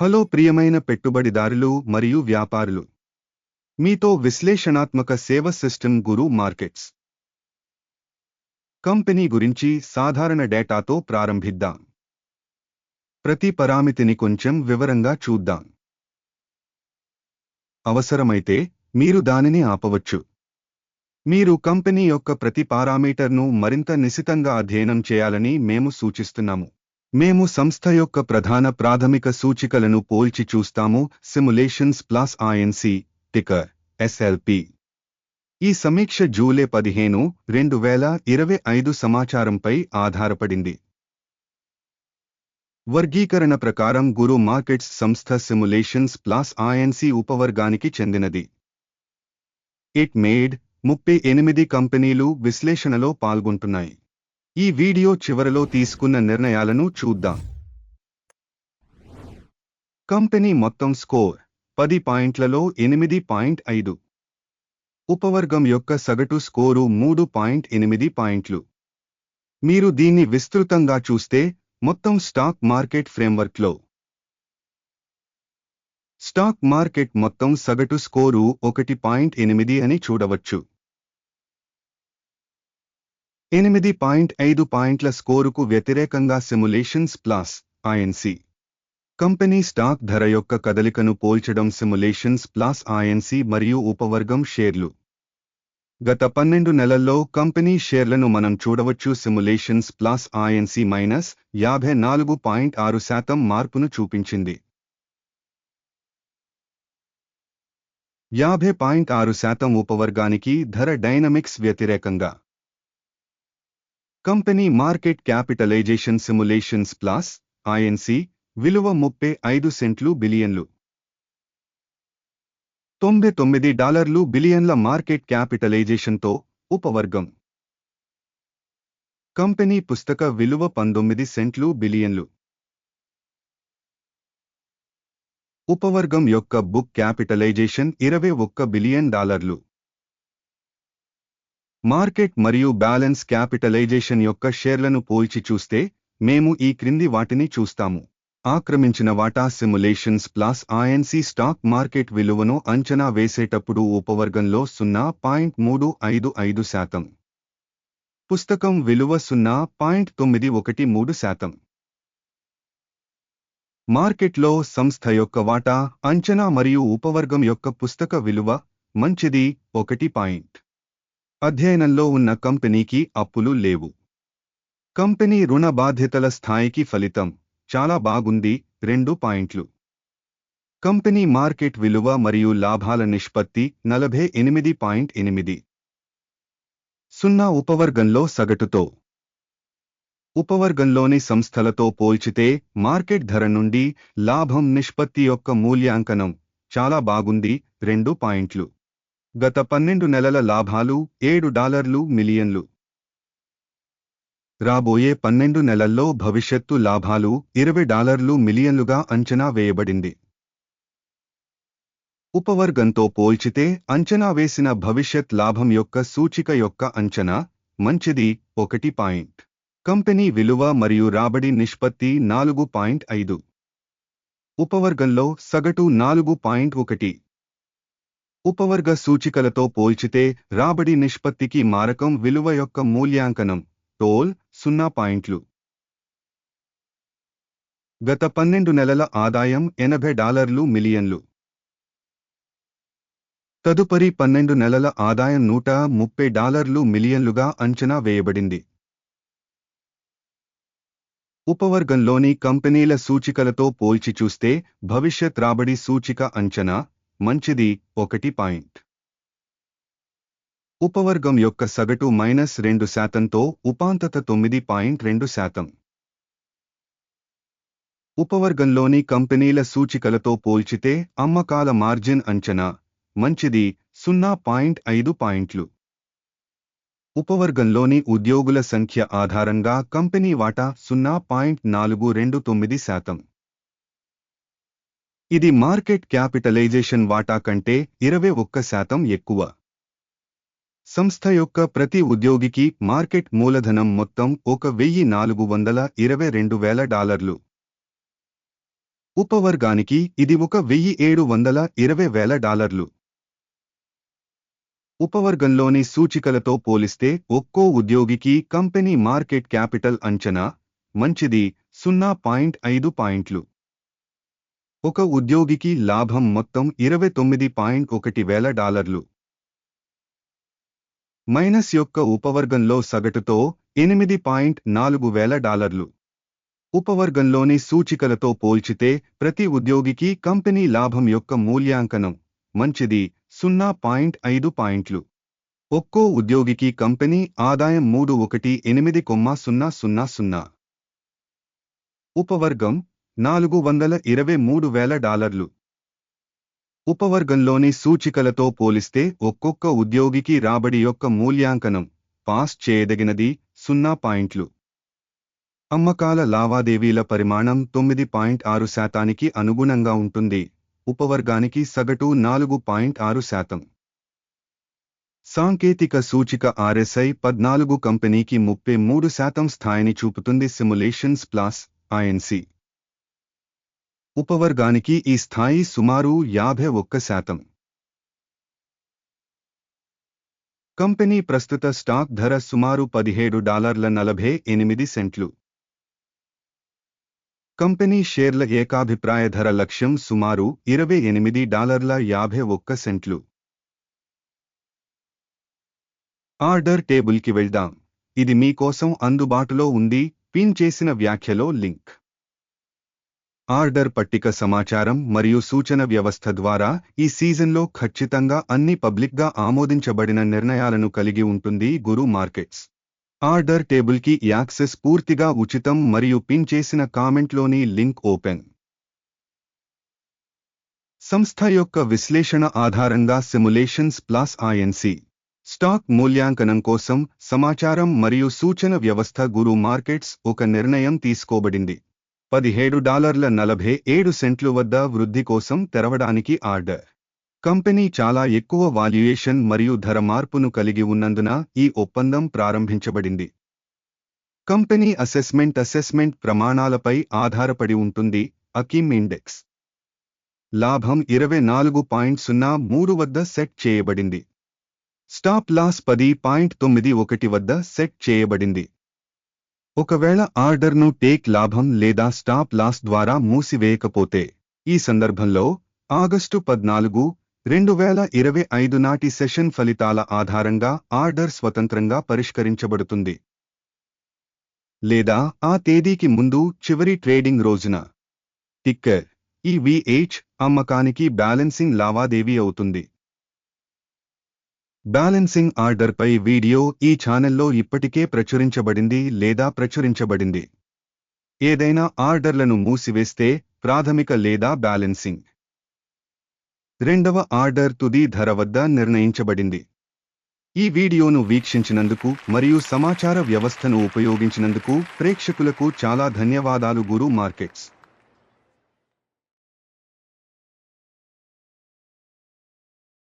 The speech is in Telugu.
హలో ప్రియమైన పెట్టుబడిదారులు మరియు వ్యాపారులు. మీతో విశ్లేషణాత్మక సేవ సిస్టమ్ గురు మార్కెట్స్. కంపెనీ గురించి సాధారణ డేటాతో ప్రారంభిద్దాం. ప్రతి పరామితిని కొంచెం వివరంగా చూద్దాం. అవసరమైతే మీరు దానిని ఆపవచ్చు. మీరు కంపెనీ యొక్క ప్రతి పారామీటర్ను మరింత నిశితంగా అధ్యయనం చేయాలని మేము సూచిస్తున్నాము. మేము సంస్థ యొక్క ప్రధాన ప్రాథమిక సూచికలను పోల్చి చూస్తాము. Simulations plus INC ticker SLP ఈ సమీక్ష జూలై పదిహేను రెండు వేల ఇరవై ఐదు సమాచారంపై ఆధారపడింది. వర్గీకరణ ప్రకారం గురు మార్కెట్స్ సంస్థ సిములేషన్స్ ప్లస్ ఐఎన్సి ఉపవర్గానికి చెందినది. ఇట్ మేడ్ ముప్పై ఎనిమిది కంపెనీలు విశ్లేషణలో పాల్గొంటున్నాయి. ఈ వీడియో చివరలో తీసుకున్న నిర్ణయాలను చూద్దాం. కంపెనీ మొత్తం స్కోర్ పది పాయింట్లలో ఎనిమిది పాయింట్ ఐదు. ఉపవర్గం యొక్క సగటు స్కోరు మూడు పాయింట్ ఎనిమిది పాయింట్లు. మీరు దీన్ని విస్తృతంగా చూస్తే మొత్తం స్టాక్ మార్కెట్ ఫ్రేమ్వర్క్లో. స్టాక్ మార్కెట్ మొత్తం సగటు స్కోరు ఒకటి పాయింట్ ఎనిమిది అని చూడవచ్చు. ఎనిమిది పాయింట్ ఐదు పాయింట్ల స్కోరుకు వ్యతిరేకంగా simulations plus INC company stock ధర యొక్క కదలికను పోల్చడం సిములేషన్స్ ప్లస్ ఐఎన్సి మరియు ఉపవర్గం షేర్లు. గత పన్నెండు నెలల్లో కంపెనీ షేర్లను మనం చూడవచ్చు సిములేషన్స్ ప్లస్ ఐఎన్సి మైనస్ యాభై నాలుగు పాయింట్ ఆరు శాతం మార్పును చూపించింది. యాభై పాయింట్ ఆరు శాతం ఉపవర్గానికి ధర డైనమిక్స్ వ్యతిరేకంగా. Company market capitalization simulations plus INC విలువ ముప్పై ఐదు సెంట్లు బిలియన్లు. తొంభై తొమ్మిది డాలర్లు బిలియన్ల మార్కెట్ క్యాపిటలైజేషన్తో ఉపవర్గం. కంపెనీ పుస్తక విలువ పంతొమ్మిది సెంట్లు బిలియన్లు. ఉపవర్గం యొక్క బుక్ క్యాపిటలైజేషన్ ఇరవై ఒక్క బిలియన్ డాలర్లు. మార్కెట్ మరియు బ్యాలెన్స్ క్యాపిటలైజేషన్ యొక్క షేర్లను పోల్చి చూస్తే మేము ఈ క్రింది వాటిని చూస్తాము. ఆక్రమించిన వాటా simulations plus INC stock market విలువను అంచనా వేసేటప్పుడు ఉపవర్గంలో సున్నా పాయింట్ మూడు ఐదు ఐదు శాతం. పుస్తకం విలువ సున్నా పాయింట్ తొమ్మిది ఒకటి మూడు శాతం. మార్కెట్లో సంస్థ యొక్క వాటా అంచనా మరియు ఉపవర్గం యొక్క పుస్తక విలువ మంచిది ఒకటి పాయింట్. అధ్యయనంలో ఉన్న కంపెనీకి అప్పులు లేవు. కంపెనీ రుణ బాధ్యతల స్థాయికి ఫలితం చాలా బాగుంది రెండు పాయింట్లు. కంపెనీ మార్కెట్ విలువ మరియు లాభాల నిష్పత్తి నలభై ఎనిమిది పాయింట్ ఎనిమిది. సున్నా ఉపవర్గంలో సగటుతో. ఉపవర్గంలోని సంస్థలతో పోల్చితే మార్కెట్ ధర నుండి లాభం నిష్పత్తి యొక్క మూల్యాంకనం చాలా బాగుంది రెండు పాయింట్లు. గత పన్నెండు నెలల లాభాలు ఏడు డాలర్లు మిలియన్లు. రాబోయే పన్నెండు నెలల్లో భవిష్యత్తు లాభాలు ఇరవై డాలర్లు మిలియన్లుగా అంచనా వేయబడింది. ఉపవర్గంతో పోల్చితే అంచనా వేసిన భవిష్యత్ లాభం యొక్క సూచిక యొక్క అంచనా మంచిది ఒకటి పాయింట్. కంపెనీ విలువ మరియు రాబడి నిష్పత్తి నాలుగు పాయింట్ ఐదు. ఉపవర్గంలో సగటు నాలుగు పాయింట్ ఒకటి. ఉపవర్గ సూచికలతో పోల్చితే రాబడి నిష్పత్తికి మారకం విలువ యొక్క మూల్యాంకనం టోల్ సున్నా పాయింట్లు. గత పన్నెండు నెలల ఆదాయం ఎనభై డాలర్లు మిలియన్లు. తదుపరి పన్నెండు నెలల ఆదాయం నూట ముప్పై డాలర్లు మిలియన్లుగా అంచనా వేయబడింది. ఉపవర్గంలోని కంపెనీల సూచికలతో పోల్చి చూస్తే భవిష్యత్ రాబడి సూచిక అంచనా మంచిది ఒకటి పాయింట్. ఉపవర్గం యొక్క సగటు మైనస్ రెండు శాతంతో ఉపాంతత తొమ్మిది పాయింట్ రెండు శాతం. ఉపవర్గంలోని కంపెనీల సూచికలతో పోల్చితే అమ్మకాల మార్జిన్ అంచనా మంచిది సున్నా పాయింట్ ఐదు పాయింట్లు. ఉపవర్గంలోని ఉద్యోగుల సంఖ్య ఆధారంగా కంపెనీ వాటా సున్నా పాయింట్ నాలుగు రెండు తొమ్మిది శాతం. ఇది మార్కెట్ క్యాపిటలైజేషన్ వాటా కంటే ఇరవై ఒక్క శాతం ఎక్కువ. సంస్థ యొక్క ప్రతి ఉద్యోగికి మార్కెట్ మూలధనం మొత్తం ఒక వెయ్యి నాలుగు వందల ఇరవై రెండు వేల డాలర్లు. ఉపవర్గానికి ఇది ఒక వెయ్యి ఏడు వందల ఇరవై వేల డాలర్లు. ఉపవర్గంలోని సూచికలతో పోలిస్తే ఒక్కో ఉద్యోగికి కంపెనీ మార్కెట్ క్యాపిటల్ అంచనా మంచిది సున్నా పాయింట్ ఐదు పాయింట్లు. ఒక ఉద్యోగికి లాభం మొత్తం ఇరవై తొమ్మిది పాయింట్ ఒకటి వేల డాలర్లు. మైనస్ యొక్క ఉపవర్గంలో సగటుతో ఎనిమిది పాయింట్ నాలుగు వేల డాలర్లు. ఉపవర్గంలోని సూచికలతో పోల్చితే ప్రతి ఉద్యోగికి కంపెనీ లాభం యొక్క మూల్యాంకనం మంచిది సున్నా పాయింట్ ఐదు పాయింట్లు. ఒక్కో ఉద్యోగికి కంపెనీ ఆదాయం మూడు ఒకటి ఎనిమిది కొమ్మ సున్నా సున్నా సున్నా. ఉపవర్గం నాలుగు వందల ఇరవై మూడు వేల డాలర్లు. ఉపవర్గంలోని సూచికలతో పోలిస్తే ఒక్కొక్క ఉద్యోగికి రాబడి యొక్క మూల్యాంకనం పాస్ చేయదగినది సున్నా పాయింట్లు. అమ్మకాల లావాదేవీల పరిమాణం తొమ్మిది పాయింట్ ఆరు శాతానికి అనుగుణంగా ఉంటుంది. ఉపవర్గానికి సగటు నాలుగు పాయింట్ ఆరు శాతం. సాంకేతిక సూచిక ఆర్ఎస్ఐ పద్నాలుగు కంపెనీకి ముప్పై మూడు శాతం స్థాయిని చూపుతుంది సిములేషన్స్ ప్లాస్ ఐఎన్సీ ఉపవర్గానికి ఈ స్థాయి సుమారు యాభై ఒక్క శాతం. కంపెనీ ప్రస్తుత స్టాక్ ధర సుమారు పదిహేడు డాలర్ల నలభై ఎనిమిది సెంట్లు. కంపెనీ షేర్ల ఏకాభిప్రాయ ధర లక్ష్యం సుమారు ఇరవై ఎనిమిది డాలర్ల యాభై ఒక్క సెంట్లు. ఆర్డర్ టేబుల్కి వెళ్దాం. ఇది మీకోసం అందుబాటులో ఉంది పిన్ చేసిన వ్యాఖ్యలో లింక్. ఆర్డర్ పట్టిక సమాచారం మరియు సూచన వ్యవస్థ ద్వారా ఈ సీజన్లో ఖచ్చితంగా అన్ని పబ్లిక్గా ఆమోదించబడిన నిర్ణయాలను కలిగి ఉంటుంది గురు మార్కెట్స్. ఆర్డర్ టేబుల్కి యాక్సెస్ పూర్తిగా ఉచితం మరియు పిన్ చేసిన కామెంట్లోని లింక్ ఓపెన్. సంస్థ యొక్క విశ్లేషణ ఆధారంగా సిములేషన్స్ ప్లస్ ఐఎన్సి. స్టాక్ మూల్యాంకనం కోసం సమాచారం మరియు సూచన వ్యవస్థ గురు మార్కెట్స్ ఒక నిర్ణయం తీసుకోబడింది. పదిహేడు డాలర్ల నలభై ఏడు సెంట్లు వద్ద వృద్ధి కోసం తెరవడానికి ఆర్డర్. కంపెనీ చాలా ఎక్కువ వాల్యుయేషన్ మరియు ధర మార్పును కలిగి ఉన్నందున ఈ ఒప్పందం ప్రారంభించబడింది. కంపెనీ అసెస్మెంట్ అసెస్మెంట్ ప్రమాణాలపై ఆధారపడి ఉంటుంది అకిమ్ ఇండెక్స్. లాభం ఇరవై నాలుగు పాయింట్ సున్నా మూడు వద్ద సెట్ చేయబడింది. స్టాప్ లాస్ పది పాయింట్ తొమ్మిది ఒకటి వద్ద సెట్ చేయబడింది. ఒకవేళ ఆర్డర్ను టేక్ లాభం లేదా స్టాప్ లాస్ ద్వారా మూసివేయకపోతే ఈ సందర్భంలో ఆగస్టు పద్నాలుగు రెండు వేల ఇరవై ఐదు నాటి సెషన్ ఫలితాల ఆధారంగా ఆర్డర్ స్వతంత్రంగా పరిష్కరించబడుతుంది. లేదా ఆ తేదీకి ముందు చివరి ట్రేడింగ్ రోజున. టిక్కర్ ఈ విహెచ్ అమ్మకానికి బ్యాలెన్సింగ్ లావాదేవీ అవుతుంది. బ్యాలెన్సింగ్ ఆర్డర్పై వీడియో ఈ ఛానల్లో ఇప్పటికే ప్రచురించబడింది లేదా ప్రచురించబడింది. ఏదైనా ఆర్డర్లను మూసివేస్తే ప్రాథమిక లేదా బ్యాలెన్సింగ్. రెండవ ఆర్డర్ తుది ధర వద్ద నిర్ణయించబడింది. ఈ వీడియోను వీక్షించినందుకు మరియు సమాచార వ్యవస్థను ఉపయోగించినందుకు ప్రేక్షకులకు చాలా ధన్యవాదాలు గురు మార్కెట్స్.